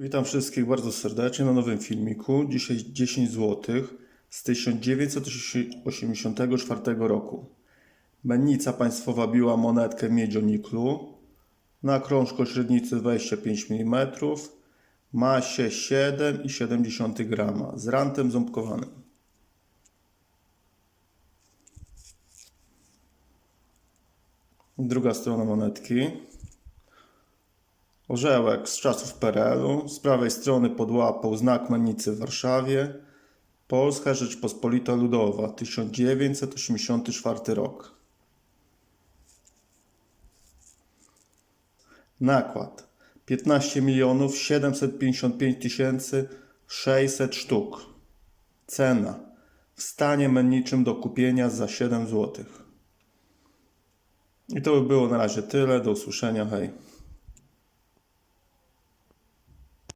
Witam wszystkich bardzo serdecznie na nowym filmiku. Dzisiaj 10 zł z 1984 roku. Mennica państwowa biła monetkę miedzioniklu na krążku średnicy 25 mm, masie 7,7 g z rantem ząbkowanym. Druga strona monetki. Orzełek z czasów PRL-u. Z prawej strony pod łapą znak mennicy w Warszawie. Polska Rzeczpospolita Ludowa, 1984 rok. Nakład 15 milionów 755 tysięcy 600 sztuk. Cena w stanie menniczym do kupienia za 7 zł. I to by było na razie tyle. Do usłyszenia. Hej.